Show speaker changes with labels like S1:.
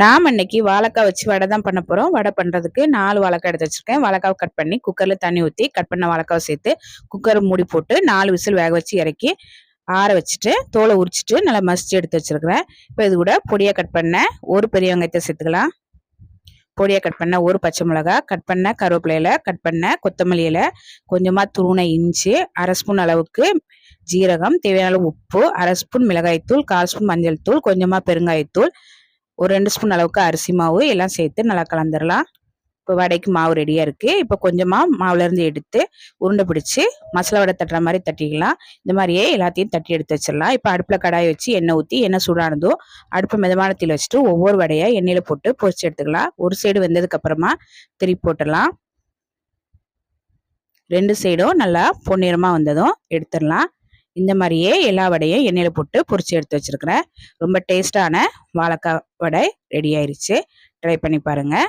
S1: நாம் இன்னைக்கு வாழைக்காய் வச்சு வடை தான் பண்ண போகிறோம் வடை பண்ணுறதுக்கு நாலு வாழைக்காய் எடுத்து வச்சுருக்கேன். வாழைக்காய் கட் பண்ணி குக்கரில் தண்ணி ஊற்றி கட் பண்ண வாழைக்காவை சேர்த்து குக்கர் மூடி போட்டு நாலு விசில் வேக வச்சு இறக்கி ஆற வச்சுட்டு தோலை உரிச்சிட்டு நல்லா மசிச்சு எடுத்து வச்சுருக்கிறேன். இப்போ இது கூட பொடியாக கட் பண்ண ஒரு பெரிய வெங்காயத்தை சேர்த்துக்கலாம். பொடியாக கட் பண்ண ஒரு பச்சை மிளகா கட் பண்ண கருவேப்பிலையில் கட் பண்ண கொத்தமல்லி இலை கொஞ்சமாக துருணை இஞ்சி அரை ஸ்பூன் அளவுக்கு ஜீரகம் தேவையான உப்பு அரை ஸ்பூன் மிளகாய்த்தூள் கால் ஸ்பூன் மஞ்சள் தூள் கொஞ்சமாக பெருங்காயத்தூள் ஒரு ரெண்டு ஸ்பூன் அளவுக்கு அரிசி மாவு எல்லாம் சேர்த்து நல்லா கலந்துடலாம் இப்போ வடைக்கு மாவு ரெடியாக இருக்குது இப்போ கொஞ்சமாக மாவுலேருந்து எடுத்து உருண்டை பிடிச்சி மசாலா வடை தட்டுற மாதிரி தட்டிக்கலாம். இந்த மாதிரியே எல்லாத்தையும் தட்டி எடுத்து வச்சிடலாம். இப்போ அடுப்பில் கடாய் வச்சு எண்ணெய் ஊற்றி எண்ணெய் சூடானதோ அடுப்பு மிதமான தீயில் வச்சுட்டு ஒவ்வொரு வடையை எண்ணெயில் போட்டு பொரிச்சு எடுத்துக்கலாம். ஒரு சைடு வெந்ததுக்கப்புறமா திருப்பி போட்டுடலாம். ரெண்டு சைடும் நல்லா பொன்னிறமாக வந்ததும் எடுத்துடலாம். இந்த மாதிரியே எல்லா வடையும் எண்ணெயில் போட்டு பொறிச்சு எடுத்து வச்சுருக்கிறேன். ரொம்ப டேஸ்டான வாழைக்காய் வடை ரெடி ஆயிடுச்சு ட்ரை பண்ணி பாருங்கள்